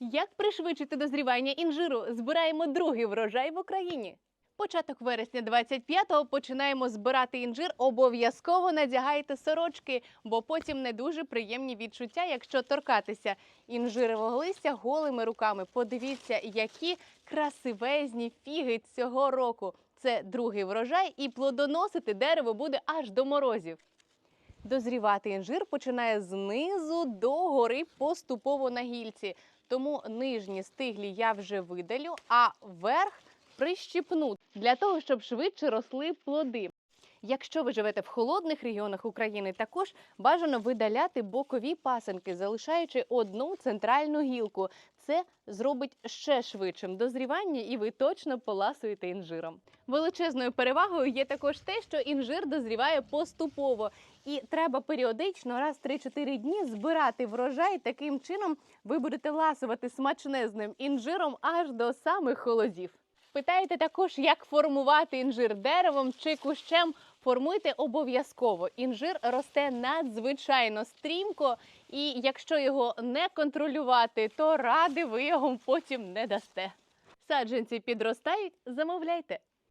Як пришвидшити дозрівання інжиру? Збираємо другий врожай в Україні. Початок вересня 25-го починаємо збирати інжир. Обов'язково надягайте сорочки, бо потім не дуже приємні відчуття, якщо торкатися інжирового листя голими руками. Подивіться, які красивезні фіги цього року. Це другий врожай, і плодоносити дерево буде аж до морозів. Дозрівати інжир починає знизу до гори поступово на гільці. Тому нижні стиглі я вже видалю, а верх прищіпну для того, щоб швидше росли плоди. Якщо ви живете в холодних регіонах України, також бажано видаляти бокові пасинки, залишаючи одну центральну гілку. Це зробить ще швидшим дозрівання, і ви точно поласуєте інжиром. Величезною перевагою є також те, що інжир дозріває поступово, і треба періодично, раз 3-4 дні, збирати врожай. Таким чином ви будете ласувати смачнезним інжиром аж до самих холодів. Питаєте також, як формувати інжир деревом чи кущем? Формуйте обов'язково. Інжир росте надзвичайно стрімко, і якщо його не контролювати, то ради ви його потім не дасте. Саджанці підростають, замовляйте.